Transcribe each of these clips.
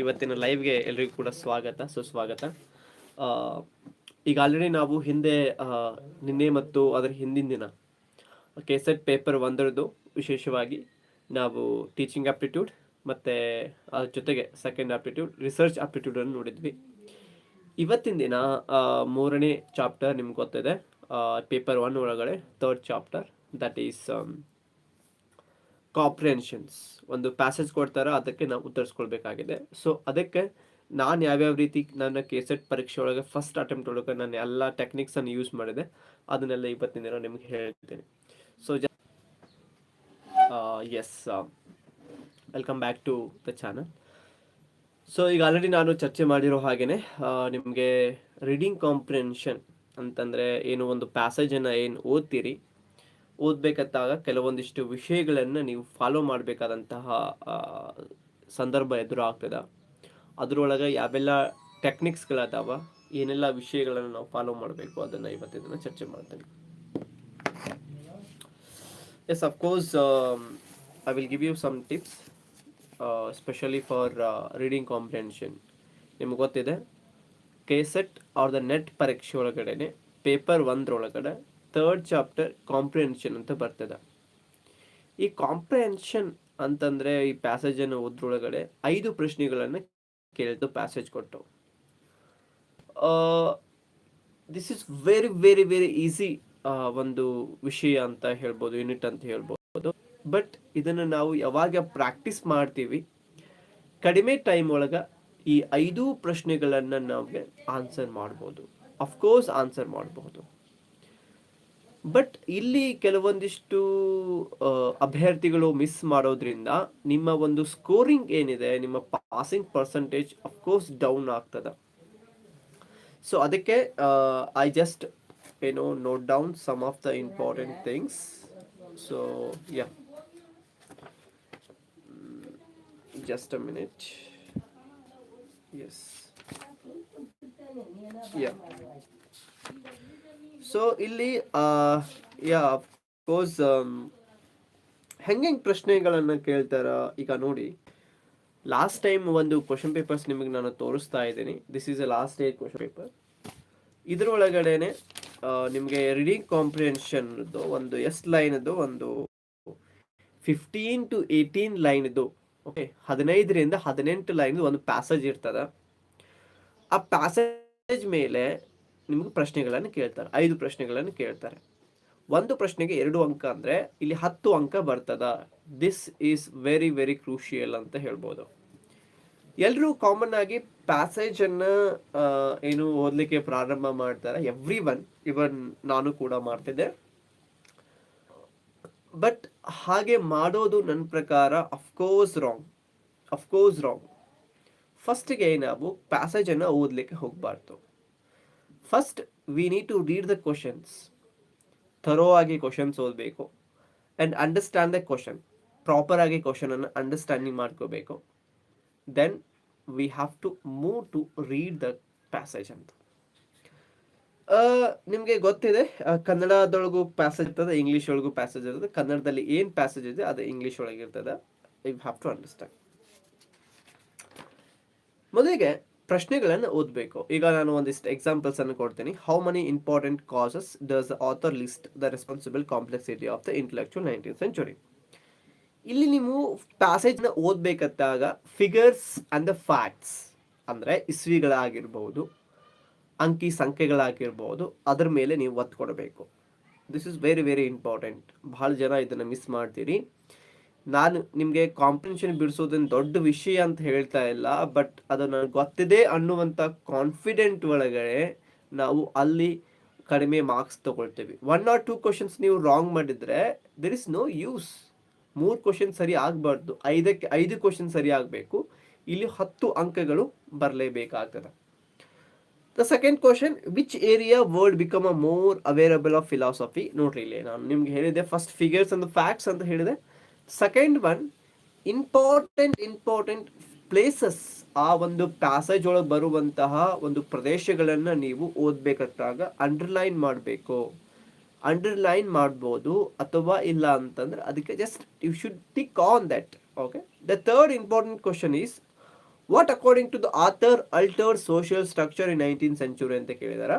ಇವತ್ತಿನ ಲೈವ್ಗೆ ಎಲ್ರಿಗೂ ಕೂಡ ಸ್ವಾಗತ, ಸುಸ್ವಾಗತ. ಈಗ ಆಲ್ರೆಡಿ ನಾವು ಹಿಂದೆ ನಿನ್ನೆ ಮತ್ತು ಅದರ ಹಿಂದಿನ ದಿನ ಕೆಸೆಟ್ ಪೇಪರ್ ಒಂದರದ್ದು ವಿಶೇಷವಾಗಿ ನಾವು ಟೀಚಿಂಗ್ ಆಪ್ಟಿಟ್ಯೂಡ್ ಮತ್ತು ಅದ್ರ ಜೊತೆಗೆ ಸೆಕೆಂಡ್ ಆಪ್ಟಿಟ್ಯೂಡ್ ರಿಸರ್ಚ್ ಆಪ್ಟಿಟ್ಯೂಡನ್ನು ನೋಡಿದ್ವಿ. ಇವತ್ತಿನ ದಿನ ಮೂರನೇ ಚಾಪ್ಟರ್ ನಿಮ್ಗೆ ಗೊತ್ತಿದೆ. ಪೇಪರ್ ಒನ್ ಒಳಗಡೆ third chapter that is comprehensions ಒಂದು ಪ್ಯಾಸೇಜ್ ಕೊಡ್ತಾರ ಅದಕ್ಕೆ ನಾವು ಉತ್ತರಿಸ್ಕೊಳ್ಬೇಕಾಗಿದೆ. ಸೊ ಅದಕ್ಕೆ ನಾನು ಯಾವ್ಯಾವ ರೀತಿ ನನ್ನ ಕೆಸೆಟ್ ಪರೀಕ್ಷೆ ಒಳಗೆ ಫಸ್ಟ್ ಅಟೆಂಪ್ಟ್ ಒಳಗೆ ನಾನು ಎಲ್ಲ ಟೆಕ್ನಿಕ್ಸನ್ನು ಯೂಸ್ ಮಾಡಿದೆ, ಅದನ್ನೆಲ್ಲ ಇವತ್ತಿನ ದಿನ ನಿಮ್ಗೆ ಹೇಳ್ತೇನೆ. So ya yes welcome back to the channel so ಈಗ ಆಲ್ರೆಡಿ ನಾನು ಚರ್ಚೆ ಮಾಡಿರೋ ಹಾಗೇನೆ ನಿಮಗೆ ರೀಡಿಂಗ್ ಕಾಂಪ್ರಿಹೆನ್ಷನ್ ಅಂತಂದರೆ ಏನು ಒಂದು ಪ್ಯಾಸೇಜನ್ನು ಏನು ಓದ್ತೀರಿ ಓದಬೇಕಂತಾಗ ಕೆಲವೊಂದಿಷ್ಟು ವಿಷಯಗಳನ್ನು ನೀವು ಫಾಲೋ ಮಾಡಬೇಕಾದಂತಹ ಸಂದರ್ಭ ಎದುರು ಆಗ್ತದೆ. ಅದರೊಳಗೆ ಯಾವೆಲ್ಲ ಟೆಕ್ನಿಕ್ಸ್ಗಳದಾವ ಏನೆಲ್ಲ ವಿಷಯಗಳನ್ನು ನಾವು ಫಾಲೋ ಮಾಡಬೇಕು ಅದನ್ನು ಇವತ್ತಿನ ಚರ್ಚೆ ಮಾಡ್ತೀನಿ. Yes of course I will give you some tips specially for reading comprehension ನಿಮ್ಗೆ ಗೊತ್ತಿದೆ ಕೆಸೆಟ್ ಆರ್ ದ ನೆಟ್ ಪರೀಕ್ಷೆ ಒಳಗಡೆನೆ ಪೇಪರ್ ಒಂದರೊಳಗಡೆ ಥರ್ಡ್ ಚಾಪ್ಟರ್ ಕಾಂಪ್ರಿಹೆನ್ಷನ್ ಅಂತ ಬರ್ತದೆ. ಈ ಕಾಂಪ್ರಿಹೆನ್ಷನ್ ಅಂತಂದರೆ ಈ ಪ್ಯಾಸೇಜನ್ನು ಓದ್ರೊಳಗಡೆ ಐದು ಪ್ರಶ್ನೆಗಳನ್ನು ಕೇಳಿದ್ದು ಪ್ಯಾಸೇಜ್ ಕೊಟ್ಟು. This is very very very easy ಒಂದು ವಿಷಯ ಅಂತ ಹೇಳ್ಬೋದು ಯೂನಿಟ್ ಅಂತ ಹೇಳ್ಬೋದು. ಬಟ್ ಇದನ್ನು ನಾವು ಯಾವಾಗ ಪ್ರಾಕ್ಟೀಸ್ ಮಾಡ್ತೀವಿ, ಕಡಿಮೆ ಟೈಮ್ ಒಳಗೆ ಈ ಐದು ಪ್ರಶ್ನೆಗಳನ್ನು ನಮಗೆ ಆನ್ಸರ್ ಮಾಡ್ಬೋದು. ಅಫ್ಕೋರ್ಸ್ ಆನ್ಸರ್ ಮಾಡಬಹುದು ಬಟ್ ಇಲ್ಲಿ ಕೆಲವೊಂದಿಷ್ಟು ಅಭ್ಯರ್ಥಿಗಳು ಮಿಸ್ ಮಾಡೋದ್ರಿಂದ ನಿಮ್ಮ ಒಂದು ಸ್ಕೋರಿಂಗ್ ಏನಿದೆ, ನಿಮ್ಮ passing percentage of course down ಆಗ್ತದೆ. ಸೊ ಅದಕ್ಕೆ ಐ ಜಸ್ಟ್ ಏನೋ note down some of the important things so you just a minute yes ya so ಇಲ್ಲಿ ಯಾ ಕೋಸ್ ಹೆಂಗೆ ಪ್ರಶ್ನೆಗಳನ್ನು ಕೇಳ್ತಾರ, ಈಗ ನೋಡಿ. ಲಾಸ್ಟ್ ಟೈಮ್ ಒಂದು ಕ್ವಶನ್ ಪೇಪರ್ಸ್ ನಿಮಗೆ ನಾನು ತೋರಿಸ್ತಾ ಇದ್ದೀನಿ. This is a last day question paper ಇದ್ರೊಳಗಡೆನೆ ನಿಮಗೆ ರೀಡಿಂಗ್ ಕಾಂಪ್ರಿಹೆನ್ಷನ್ ಒಂದು ಎಸ್ ಲೈನದು ಒಂದು ಫಿಫ್ಟೀನ್ ಟು ಏಯ್ಟೀನ್ ಲೈನ್ದು ಓಕೆ ಹದಿನೈದರಿಂದ ಹದಿನೆಂಟು ಲೈನ್ ಒಂದು ಪ್ಯಾಸೇಜ್ ಇರ್ತದೆ. ಆ ಪ್ಯಾಸೇಜ್ ಮೇಲೆ ನಿಮ್ಗೆ ಪ್ರಶ್ನೆಗಳನ್ನು ಕೇಳ್ತಾರೆ. ಐದು ಪ್ರಶ್ನೆಗಳನ್ನು ಕೇಳ್ತಾರೆ. ಒಂದು ಪ್ರಶ್ನೆಗೆ ಎರಡು ಅಂಕ ಅಂದರೆ ಇಲ್ಲಿ ಹತ್ತು ಅಂಕ ಬರ್ತದ. This is very very crucial ಅಂತ ಹೇಳ್ಬೋದು. ಎಲ್ಲರೂ ಕಾಮನ್ ಆಗಿ ಪ್ಯಾಸೇಜನ್ನು ಏನು ಓದಲಿಕ್ಕೆ ಪ್ರಾರಂಭ ಮಾಡ್ತಾರೆ. ಎವ್ರಿ ಒನ್ ಇವನ್ ನಾನು ಕೂಡ ಮಾಡ್ತಿದ್ದೆ. ಬಟ್ ಹಾಗೆ ಮಾಡೋದು ನನ್ನ ಪ್ರಕಾರ ಅಫ್ಕೋರ್ಸ್ ರಾಂಗ್ ಅಫ್ಕೋರ್ಸ್ ರಾಂಗ್ ಫಸ್ಟಿಗೆ ನಾವು ಪ್ಯಾಸೇಜನ್ನು ಓದಲಿಕ್ಕೆ ಹೋಗ್ಬಾರ್ದು. First we need to read the questions thorough ಆಗಿ ಕ್ವಶನ್ಸ್ ಓದಬೇಕು. And understand the question proper ಆಗಿ ಕ್ವಶನ್ ಅನ್ನು ಅಂಡರ್ಸ್ಟ್ಯಾಂಡಿಂಗ್ ಮಾಡ್ಕೋಬೇಕು. Then we have to move to read the passage ಅಂತ. ನಿಮಗೆ ಗೊತ್ತಿದೆ ಕನ್ನಡದೊಳಗೂ ಪ್ಯಾಸೇಜ್ ಇರ್ತದೆ ಇಂಗ್ಲೀಷ್ ಒಳಗೂ ಪ್ಯಾಸೇಜ್ ಇರ್ತದೆ. ಕನ್ನಡದಲ್ಲಿ ಏನು ಪ್ಯಾಸೇಜ್ ಇದೆ, ಅದು ಇಂಗ್ಲೀಷ್ ಒಳಗೆ ಇರ್ತದೆ ಯು ಹ್ಯಾವ್ ಟು ಅಂಡರ್ಸ್ಟ್ಯಾಂಡ್ ಮೊದಲಿಗೆ ಪ್ರಶ್ನೆಗಳನ್ನು ಓದಬೇಕು. ಈಗ ನಾನು ಒಂದಿಷ್ಟು ಎಕ್ಸಾಂಪಲ್ಸ್ ಅನ್ನು ಕೊಡ್ತೀನಿ. How many important causes does the author list the responsible complexity of the intellectual nineteen century ಇಲ್ಲಿ ನೀವು ಪ್ಯಾಸೇಜ್ನ ಓದಬೇಕಾದಾಗ ಫಿಗರ್ಸ್ ಆ್ಯಂಡ್ ದ ಫ್ಯಾಕ್ಟ್ಸ್ ಅಂದರೆ ಇಸ್ವಿಗಳಾಗಿರ್ಬೋದು, ಅಂಕಿ ಸಂಖ್ಯೆಗಳಾಗಿರ್ಬೋದು, ಅದರ ಮೇಲೆ ನೀವು ಒತ್ತು ಕೊಡಬೇಕು. This is very very important ಭಾಳ ಜನ ಇದನ್ನು ಮಿಸ್ ಮಾಡ್ತೀರಿ. ನಾನು ನಿಮಗೆ ಕಾಂಪಿಟೇಷನ್ ಬಿಡಿಸೋದನ್ನ ದೊಡ್ಡ ವಿಷಯ ಅಂತ ಹೇಳ್ತಾ ಇಲ್ಲ ಬಟ್ ಅದು ನನಗೆ ಗೊತ್ತಿದೆ ಅನ್ನುವಂಥ ಕಾನ್ಫಿಡೆಂಟ್ ಒಳಗಡೆ ನಾವು ಅಲ್ಲಿ ಕಡಿಮೆ ಮಾರ್ಕ್ಸ್ ತಗೊಳ್ತೇವೆ. ಒನ್ ಆರ್ ಟೂ ಕ್ವಶನ್ಸ್ ನೀವು ರಾಂಗ್ ಮಾಡಿದರೆ ದೆರ್ ಇಸ್ ನೋ ಯೂಸ್ ಮೂರು ಕ್ವಶನ್ ಸರಿ ಆಗಬಾರ್ದು. ಐದಕ್ಕೆ, ಐದು ಕ್ವಶನ್ ಸರಿ ಆಗಬೇಕು. ಇಲ್ಲಿ ಹತ್ತು ಅಂಕಗಳು ಬರಲೇಬೇಕಾಗ್ತದೆ the second question which area world become a more ಅವೇರಬಲ್ of philosophy ನೋಡ್ರಿ ಇಲ್ಲಿ ನಾನು ನಿಮ್ಗೆ ಹೇಳಿದೆ ಫಸ್ಟ್ ಫಿಗರ್ಸ್ ಅಂಡ್ ಫ್ಯಾಕ್ಟ್ಸ್ ಅಂತ ಹೇಳಿದೆ. Second one important important places ಆ ಒಂದು ಪ್ಯಾಸೇಜ್ ಒಳಗೆ ಬರುವಂತಹ ಒಂದು ಪ್ರದೇಶಗಳನ್ನು ನೀವು ಓದಬೇಕಾದಾಗ ಅಂಡರ್ಲೈನ್ ಮಾಡಬೇಕು. ಅಂಡರ್ಲೈನ್ ಮಾಡ್ಬೋದು ಅಥವಾ ಇಲ್ಲ ಅಂತಂದ್ರೆ ಅದಕ್ಕೆ just you should tick on that okay the third important question is what according to the author alter social structure in nineteen century ಅಂತ ಕೇಳಿದಾರೆ?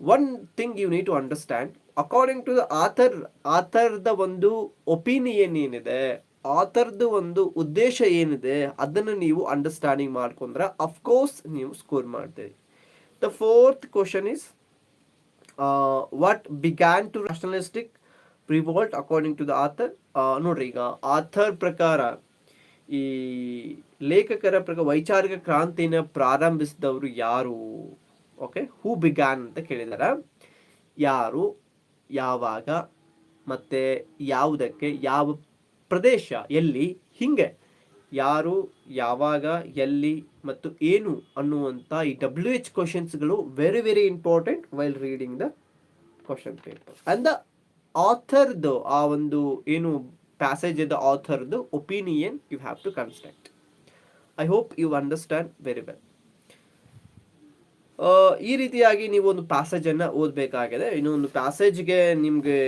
One thing you need to understand according to the author ಆಥರ್ದ ಒಂದು opinion ಏನಿದೆ ಆಥರ್ದು ಒಂದು ಉದ್ದೇಶ ಏನಿದೆ, ಅದನ್ನು ನೀವು understanding ಮಾಡ್ಕೊಂಡ್ರೆ of course ನೀವು ಸ್ಕೋರ್ ಮಾಡ್ತೀರಿ. The fourth question is what began to nationalistic revolt according to the author ನೋಡ್ರಿ ಈಗ ಆಥರ್ ಪ್ರಕಾರ ಈ ಲೇಖಕರ ಪ್ರಕಾರ, ವೈಚಾರಿಕ ಕ್ರಾಂತಿನ ಪ್ರಾರಂಭಿಸಿದವರು ಯಾರು? ಓಕೆ ಹೂ ಬಿಗ್ಯಾನ್ ಅಂತ ಕೇಳಿದಾರ. ಯಾರು? ಯಾವಾಗ ಮತ್ತೆ ಯಾವುದಕ್ಕೆ, ಯಾವ ಪ್ರದೇಶ, ಎಲ್ಲಿ, ಹಿಂಗೆ. ಯಾರು, ಯಾವಾಗ, ಎಲ್ಲಿ ಮತ್ತು ಏನು ಅನ್ನುವಂಥ ಈ W H ಕ್ವಶನ್ಸ್ಗಳು very very important while reading the question paper and the ಆಥರ್ದು ಆ ಒಂದು ಏನು passage the ಆಥರ್ದು opinion you have to construct I hope you understand very well ಈ ರೀತಿಯಾಗಿ ನೀವು ಒಂದು ಪ್ಯಾಸೇಜನ್ನು ಓದಬೇಕಾಗಿದೆ. ಒಂದು ಪ್ಯಾಸೇಜ್ಗೆ ನಿಮಗೆ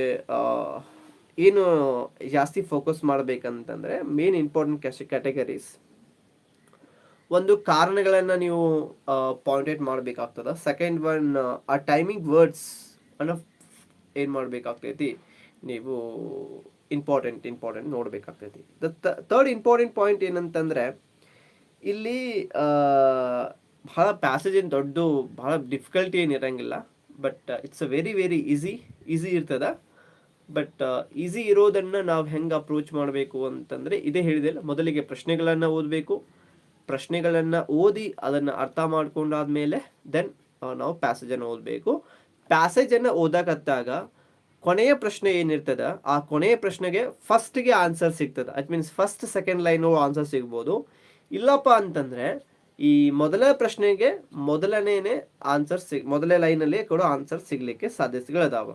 ಏನು ಜಾಸ್ತಿ ಫೋಕಸ್ ಮಾಡಬೇಕಂತಂದರೆ ಮೇನ್ ಇಂಪಾರ್ಟೆಂಟ್ ಕ್ಯಾಶ್ ಕ್ಯಾಟಗರೀಸ್ ಒಂದು ಕಾರಣಗಳನ್ನು ನೀವು ಪಾಯಿಂಟೆಡ್ ಮಾಡಬೇಕಾಗ್ತದೆ. ಸೆಕೆಂಡ್ ಒನ್ ಆ ಟೈಮಿಂಗ್ ವರ್ಡ್ಸ್ ಅನ್ನೋ ಏನು ಮಾಡಬೇಕಾಗ್ತೈತಿ? ನೀವು ಇಂಪಾರ್ಟೆಂಟ್ ಇಂಪಾರ್ಟೆಂಟ್ ನೋಡಬೇಕಾಗ್ತೈತಿ. ದ ತರ್ಡ್ ಇಂಪಾರ್ಟೆಂಟ್ ಪಾಯಿಂಟ್ ಏನಂತಂದರೆ, ಇಲ್ಲಿ ಭಾಳ ಪ್ಯಾಸೇಜ್ ಏನು ದೊಡ್ಡ ಭಾಳ ಡಿಫಿಕಲ್ಟಿ ಏನು ಇರೋಂಗಿಲ್ಲ. But it's a very very easy easy ಇರ್ತದ. ಬಟ್ ಈಸಿ ಇರೋದನ್ನು ನಾವು ಹೆಂಗೆ ಅಪ್ರೋಚ್ ಮಾಡಬೇಕು ಅಂತಂದರೆ ಇದೇ ಹೇಳಿದೆಲ್ಲ ಮೊದಲಿಗೆ ಪ್ರಶ್ನೆಗಳನ್ನು ಓದಬೇಕು. ಪ್ರಶ್ನೆಗಳನ್ನು ಓದಿ ಅದನ್ನು ಅರ್ಥ ಮಾಡ್ಕೊಂಡಾದ್ಮೇಲೆ ದೆನ್ ನಾವು ಪ್ಯಾಸೇಜನ್ನು ಓದಬೇಕು. ಪ್ಯಾಸೇಜನ್ನು ಓದಾಕತ್ತಾಗ ಕೊನೆಯ ಪ್ರಶ್ನೆ ಏನಿರ್ತದ ಆ ಕೊನೆಯ ಪ್ರಶ್ನೆಗೆ ಫಸ್ಟ್ಗೆ ಆನ್ಸರ್ ಸಿಗ್ತದೆ. At means first second line answer ಸಿಗ್ಬೋದು. ಇಲ್ಲಪ್ಪ ಅಂತಂದರೆ ಈ ಮೊದಲ ಪ್ರಶ್ನೆಗೆ ಮೊದಲನೇನೆ ಆನ್ಸರ್ ಸಿಗ್ ಮೊದಲೇ ಲೈನಲ್ಲಿ ಕೊಡೋ ಆನ್ಸರ್ ಸಿಗ್ಲಿಕ್ಕೆ ಸಾಧ್ಯತೆಗಳದಾವ.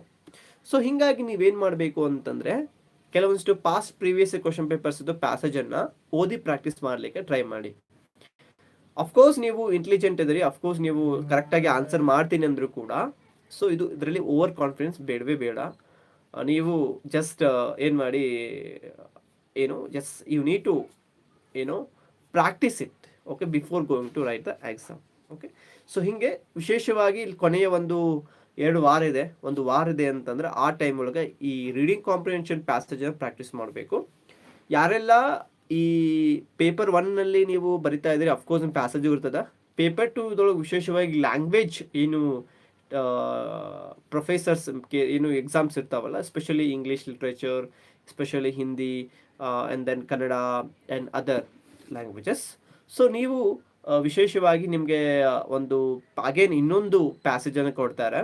ಸೊ ಹಿಂಗಾಗಿ ನೀವೇನು ಮಾಡಬೇಕು ಅಂತಂದ್ರೆ, ಕೆಲವೊಂದಿಷ್ಟು past previous question papers passage ಅನ್ನ ಓದಿ ಪ್ರಾಕ್ಟೀಸ್ ಮಾಡಲಿಕ್ಕೆ ಟ್ರೈ ಮಾಡಿ. ಅಫ್ಕೋರ್ಸ್ ನೀವು ಇಂಟೆಲಿಜೆಂಟ್ ಇದ್ರಿ ಅಫ್ಕೋರ್ಸ್ ನೀವು ಕರೆಕ್ಟಾಗಿ ಆನ್ಸರ್ ಮಾಡ್ತೀನಿ ಅಂದ್ರೂ ಕೂಡ ಸೊ ಇದು ಇದರಲ್ಲಿ ಓವರ್ ಕಾನ್ಫಿಡೆನ್ಸ್ ಬೇಡವೇ ಬೇಡ. ನೀವು ಜಸ್ಟ್ ಏನು ಮಾಡಿ, ಏನು ಜಸ್ಟ್ ಯು ನೀಡ್ ಟು ಏನು practice it okay before going to write the exam okay so ಹೀಗೆ ವಿಶೇಷವಾಗಿ ಇಲ್ಲಿ ಕೊನೆಯ ಒಂದು ಎರಡು ವಾರ ಇದೆ. ಒಂದು ವಾರ ಇದೆ ಅಂತಂದ್ರೆ ಆ ಟೈಮ್ ಒಳಗೆ ಈ ರೀಡಿಂಗ್ ಕಾಂಪ್ರಿಹೆನ್ಷನ್ ಪ್ಯಾಸೇಜನ್ನು ಪ್ರಾಕ್ಟೀಸ್ ಮಾಡಬೇಕು. ಯಾರೆಲ್ಲ ಈ ಪೇಪರ್ ಒನ್ನಲ್ಲಿ ನೀವು ಬರಿತಾ ಇದ್ದೀರಿ ಅಫ್ಕೋರ್ಸ್ ಒಂದು ಪ್ಯಾಸೇಜ್ ಇರ್ತದೆ. ಪೇಪರ್ ಟು ಇದೊಳಗೆ ವಿಶೇಷವಾಗಿ ಲ್ಯಾಂಗ್ವೇಜ್ ಏನು ಪ್ರೊಫೆಸರ್ಸ್ ಏನು ಎಕ್ಸಾಮ್ಸ್ ಇರ್ತಾವಲ್ಲ especially English literature especially Hindi and then Kannada and other languages so ನೀವು ವಿಶೇಷವಾಗಿ ನಿಮಗೆ ಒಂದು ಅಗೇನ್ ಇನ್ನೊಂದು ಪ್ಯಾಸೇಜನ್ನು ಕೊಡ್ತಾರೆ.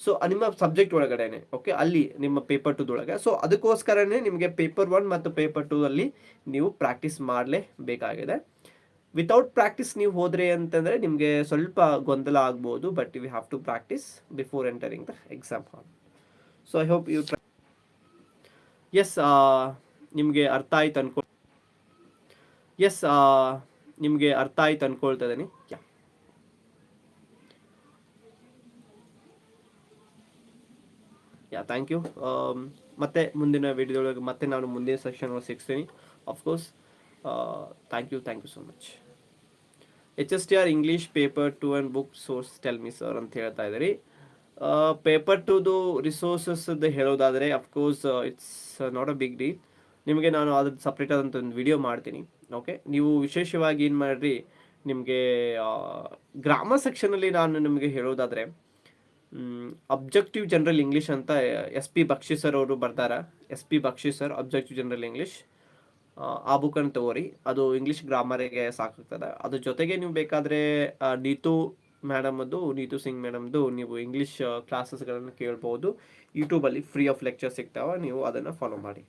ಸೊ ನಿಮ್ಮ ಸಬ್ಜೆಕ್ಟ್ ಒಳಗಡೆನೆ ಓಕೆ ಅಲ್ಲಿ ನಿಮ್ಮ ಪೇಪರ್ ಟುದೊಳಗೆ ಸೊ ಅದಕ್ಕೋಸ್ಕರನೇ ನಿಮಗೆ ಪೇಪರ್ ಒನ್ ಮತ್ತು ಪೇಪರ್ ಟೂ ಅಲ್ಲಿ ನೀವು ಪ್ರಾಕ್ಟೀಸ್ ಮಾಡಲೇಬೇಕಾಗಿದೆ. ವಿತೌಟ್ ಪ್ರಾಕ್ಟೀಸ್ ನೀವು ಹೋದ್ರೆ ಅಂತಂದರೆ ನಿಮಗೆ ಸ್ವಲ್ಪ ಗೊಂದಲ ಆಗ್ಬೋದು but we have to practice before entering the exam hall so I hope you S ನಿಮಗೆ ಅರ್ಥ ಆಯ್ತು ಅನ್ಕೊ ಎಸ್ ನಿಮಗೆ ಅರ್ಥ ಆಯ್ತು ಅನ್ಕೊಳ್ತಾ ಇದ್ದೀನಿ. ಯಾ. ಥ್ಯಾಂಕ್ ಯು ಮತ್ತೆ ಮುಂದಿನ ವಿಡಿಯೋದೊಳಗೆ ಮತ್ತೆ ನಾನು ಮುಂದಿನ ಸೆಕ್ಷನ್ ಸಿಗ್ತೀನಿ. Of course thank you thank you so much H S T R English paper two and book source tell me sir ಅಂತ ಹೇಳ್ತಾ ಇದ್ದೀರಿ. ಪೇಪರ್ ಟುದು ರಿಸೋರ್ಸಸ್ ಹೇಳೋದಾದರೆ of course it's not a big deal ನಿಮಗೆ ನಾನು ಅದ್ರ separate ಆದಂಥ ಒಂದು ವಿಡಿಯೋ ಮಾಡ್ತೀನಿ. ಓಕೆ ನೀವು ವಿಶೇಷವಾಗಿ ಏನು ಮಾಡಿರಿ, ನಿಮಗೆ ಗ್ರಾಮರ್ ಸೆಕ್ಷನಲ್ಲಿ ನಾನು ನಿಮಗೆ ಹೇಳೋದಾದರೆ ಅಬ್ಜೆಕ್ಟಿವ್ ಜನರಲ್ ಇಂಗ್ಲೀಷ್ ಅಂತ ಎಸ್ ಪಿ ಬಕ್ಷಿ ಸರ್ ಅವರು ಬರ್ತಾರ S P Bakshi sir objective general English ಆ ಬುಕ್ಕನ್ನು ತಗೋರಿ. ಅದು ಇಂಗ್ಲೀಷ್ ಗ್ರಾಮರಿಗೆ ಸಾಕಾಗ್ತದೆ. ಅದ್ರ ಜೊತೆಗೆ ನೀವು ಬೇಕಾದರೆ ನೀತು ಮೇಡಮದ್ದು ನೀತು ಸಿಂಗ್ ಮೇಡಮ್ದು ನೀವು ಇಂಗ್ಲೀಷ್ ಕ್ಲಾಸಸ್ಗಳನ್ನು ಕೇಳ್ಬೋದು. ಯೂಟ್ಯೂಬಲ್ಲಿ ಫ್ರೀ ಆಫ್ ಲೆಕ್ಚರ್ ಸಿಗ್ತಾವೆ, ನೀವು ಅದನ್ನು ಫಾಲೋ ಮಾಡಿ.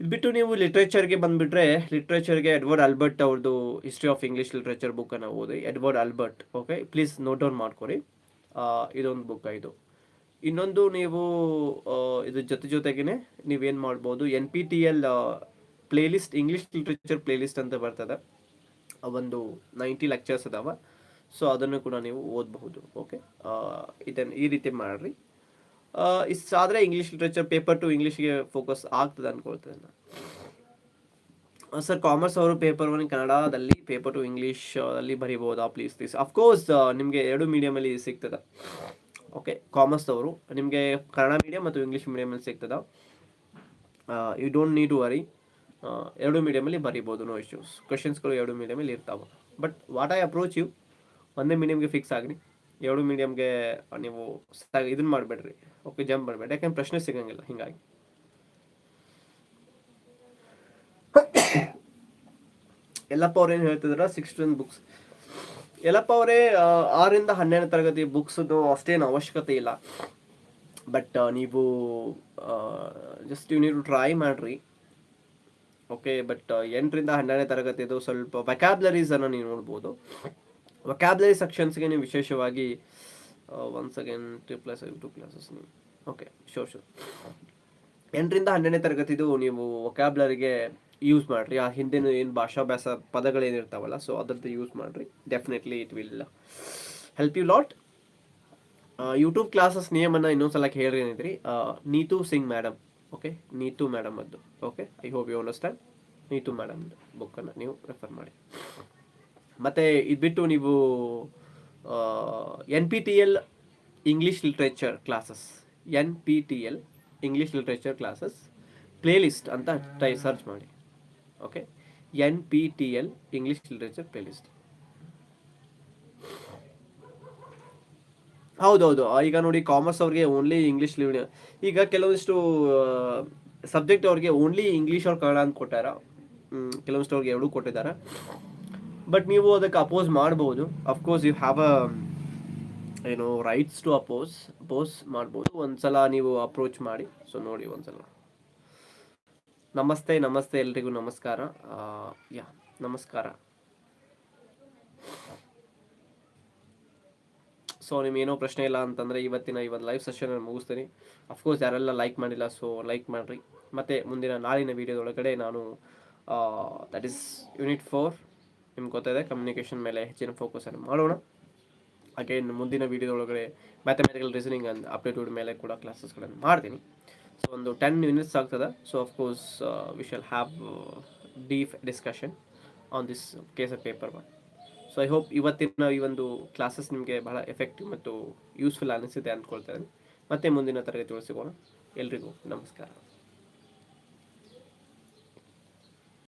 ಇದು ಬಿಟ್ಟು ನೀವು ಲಿಟ್ರೇಚರ್ಗೆ ಬಂದುಬಿಟ್ರೆ ಲಿಟ್ರೇಚರ್ಗೆ ಎಡ್ವರ್ಡ್ ಆಲ್ಬರ್ಟ್ ಅವ್ರದ್ದು ಹಿಸ್ಟ್ರಿ ಆಫ್ ಇಂಗ್ಲೀಷ್ ಲಿಟ್ರೇಚರ್ ಬುಕ್ಕನ್ನು ಓದಿ, Edward Albert okay please note down ಮಾಡ್ಕೊರಿ. ಇದೊಂದು ಬುಕ್ ಇದು. ಇನ್ನೊಂದು ನೀವು ಇದ್ರ ಜೊತೆ ಜೊತೆಗೇ ನೀವೇನು ಮಾಡ್ಬೋದು N P T L playlist English literature playlist ಅಂತ ಬರ್ತದೆ. ಒಂದು ನೈಂಟಿ ಲೆಕ್ಚರ್ಸ್ ಅದಾವ. ಸೊ ಅದನ್ನು ಕೂಡ ನೀವು ಓದಬಹುದು ಓಕೆ ಇದನ್ನು ಈ ರೀತಿ ಮಾಡಿರಿ. ಇಷ್ಟಾದರೆ ಇಂಗ್ಲೀಷ್ ಲಿಟ್ರೇಚರ್ ಪೇಪರ್ ಟು ಇಂಗ್ಲೀಷ್ಗೆ ಫೋಕಸ್ ಆಗ್ತದೆ ಅನ್ಕೊಳ್ತೇನೆ ನಾನು. ಸರ್ ಕಾಮರ್ಸ್ ಅವರು ಪೇಪರ್ ಒನ್ ಕನ್ನಡದಲ್ಲಿ ಪೇಪರ್ ಟು ಇಂಗ್ಲೀಷ್ ಅಲ್ಲಿ ಬರಿಬೋದಾ? ಪ್ಲೀಸ್ ಪ್ಲೀಸ್ ಅಫ್ಕೋರ್ಸ್ ನಿಮಗೆ ಎರಡು ಮೀಡಿಯಮಲ್ಲಿ ಸಿಗ್ತದೆ. ಓಕೆ ಕಾಮರ್ಸ್ ಅವರು. ನಿಮಗೆ ಕನ್ನಡ ಮೀಡಿಯಂ ಮತ್ತು ಇಂಗ್ಲೀಷ್ ಮೀಡಿಯಮಲ್ಲಿ ಸಿಗ್ತದೆ? You don't need to worry ಎರಡು ಮೀಡಿಯಮಲ್ಲಿ ಬರಿಬೋದು ನೋ ಇಶ್ಯೂಸ್ ಕ್ವಶನ್ಸ್ಗಳು ಎರಡು ಮೀಡಿಯಮಲ್ಲಿ ಇರ್ತಾವೆ. But what I approach you ಒಂದೇ ಮೀಡಿಯಮ್ಗೆ ಫಿಕ್ಸ್ ಆಗಲಿ ಎರಡು ಮೀಡಿಯಮ್ಗೆ ನೀವು ಇದನ್ನ ಮಾಡಬೇಡ್ರಿ. ಓಕೆ ಜಂಪ್ ಮಾಡಬೇಡ ಯಾಕಂದ್ರೆ ಪ್ರಶ್ನೆ ಸಿಗಂಗಿಲ್ಲ, ಹಿಂಗಾಗಿ. ಎಲ್ಲಪ್ಪ ಅವ್ರು ಏನು ಹೇಳ್ತಿದ್ರ? ಸಿಕ್ಸ್ ಬುಕ್ಸ್ ಎಲ್ಲಪ್ಪ ಅವರೇ ಆರಿಂದ ಹನ್ನೆರಡನೇ ತರಗತಿ ಬುಕ್ಸ್ದು ಅಷ್ಟೇನು ಅವಶ್ಯಕತೆ ಇಲ್ಲ. ಬಟ್ ನೀವು ಜಸ್ಟ್ ಯು ನೀವು ಟ್ರೈ ಮಾಡ್ರಿ. ಓಕೆ ಬಟ್ ಎಂಟರಿಂದ ಹನ್ನೆರಡನೇ ತರಗತಿದು ಸ್ವಲ್ಪ ವೆಕ್ಯಾಬ್ಲರೀಸನ್ನು ನೀವು ನೋಡ್ಬೋದು. ವೊಕ್ಯಾಬ್ಲರಿ ಸೆಕ್ಷನ್ಸ್ಗೆ ನೀವು ವಿಶೇಷವಾಗಿ once again two plus two classes ನೀವು. ಓಕೆ ಶೋರ್ ಶೋರ್ ಎಂಟರಿಂದ ಹನ್ನೆರಡನೇ ತರಗತಿದು ನೀವು ವೊಕ್ಯಾಬ್ಲರಿಗೆ ಯೂಸ್ ಮಾಡಿರಿ. ಆ ಹಿಂದಿನ ಏನು ಭಾಷಾಭ್ಯಾಸ ಪದಗಳೇನಿರ್ತಾವಲ್ಲ ಸೊ ಅದರದ್ದು ಯೂಸ್ ಮಾಡಿರಿ. Definitely it will help you lot YouTube classes ನಿಯಮನ ಇನ್ನೊಂದ್ಸಲ ಹೇಳ್ರಿ ಏನಿದ್ರಿ Neetu Singh madam okay Neetu madam ಅದು okay I hope you understand Neetu madam ಬುಕ್ಕನ್ನು ನೀವು ರೆಫರ್ ಮಾಡಿ. ಮತ್ತು ಇದು ಬಿಟ್ಟು ನೀವು N P T L English literature classes N P T L English literature classes playlist ಅಂತ ಟೈ ಸರ್ಚ್ ಮಾಡಿ. Okay N P T L English literature playlist ಹೌದೌದು. ಈಗ ನೋಡಿ ಕಾಮರ್ಸ್ ಅವ್ರಿಗೆ ಓನ್ಲಿ ಇಂಗ್ಲೀಷ್ ಈಗ ಕೆಲವೊಂದಿಷ್ಟು ಸಬ್ಜೆಕ್ಟ್ ಅವ್ರಿಗೆ ಓನ್ಲಿ ಇಂಗ್ಲೀಷ್ ಅವ್ರು ಕನ್ನಡ ಅಂತ ಕೊಟ್ಟಾರ. ಕೆಲವೊಂದಿಷ್ಟು ಅವ್ರಿಗೆ ಎರಡೂ ಕೊಟ್ಟಿದ್ದಾರೆ. ಬಟ್ ನೀವು ಅದಕ್ಕೆ ಅಪೋಸ್ ಮಾಡ್ಬೋದು. ಅಫ್ಕೋರ್ಸ್ ಯು ಹ್ಯಾವ್ ಅ ಏನು ರೈಟ್ಸ್ ಟು ಅಪೋಸ್ ಅಪೋಸ್ ಮಾಡ್ಬೋದು. ಒಂದ್ಸಲ ನೀವು ಅಪ್ರೋಚ್ ಮಾಡಿ. ಸೊ ನೋಡಿ ಒಂದ್ಸಲ. ನಮಸ್ತೆ ನಮಸ್ತೆ ಎಲ್ರಿಗೂ ನಮಸ್ಕಾರ. ಯಾ, ನಮಸ್ಕಾರ. ಸೊ ಏನೋ ಪ್ರಶ್ನೆ ಇಲ್ಲ ಅಂತಂದರೆ ಇವತ್ತಿನ, ಇವತ್ತು ಲೈವ್ ಸೆಷನ್ ಮುಗಿಸ್ತೀನಿ. ಅಫ್ಕೋರ್ಸ್ ಯಾರೆಲ್ಲ ಲೈಕ್ ಮಾಡಿಲ್ಲ ಸೊ ಲೈಕ್ ಮಾಡಿರಿ. ಮತ್ತು ಮುಂದಿನ ನಾಳಿನ ವೀಡಿಯೋದೊಳಗಡೆ ನಾನು ದಟ್ ಈಸ್ ಯೂನಿಟ್ ಫೋರ್ ನಿಮ್ಗೆ ಗೊತ್ತಿದೆ ಕಮ್ಯುನಿಕೇಷನ್ ಮೇಲೆ ಹೆಚ್ಚಿನ ಫೋಕಸನ್ನು ಮಾಡೋಣ. ಅಗೇನ್ ಮುಂದಿನ ವೀಡಿಯೋದೊಳಗಡೆ ಮ್ಯಾಥಮೆಟಿಕಲ್ ರೀಸನಿಂಗ್ ಅಂಡ್ ಅಪ್ಟಿಟ್ಯೂಡ್ ಮೇಲೆ ಕೂಡ ಕ್ಲಾಸಸ್ಗಳನ್ನು ಮಾಡ್ತೀನಿ. ಸೊ ಒಂದು ಟೆನ್ ಮಿನಿಟ್ಸ್ ಆಗ್ತದೆ. So of course we shall have deep discussion on this case of paper one so I hope ಇವತ್ತಿನ ಈ ಒಂದು ಕ್ಲಾಸಸ್ ನಿಮಗೆ ಬಹಳ ಎಫೆಕ್ಟಿವ್ ಮತ್ತು ಯೂಸ್ಫುಲ್ ಅನಿಸಿದೆ ಅಂದ್ಕೊಳ್ತಾ ಮತ್ತೆ ಮುಂದಿನ ತರಗತಿ ಸಿಗೋಣ. ಎಲ್ರಿಗೂ ನಮಸ್ಕಾರ.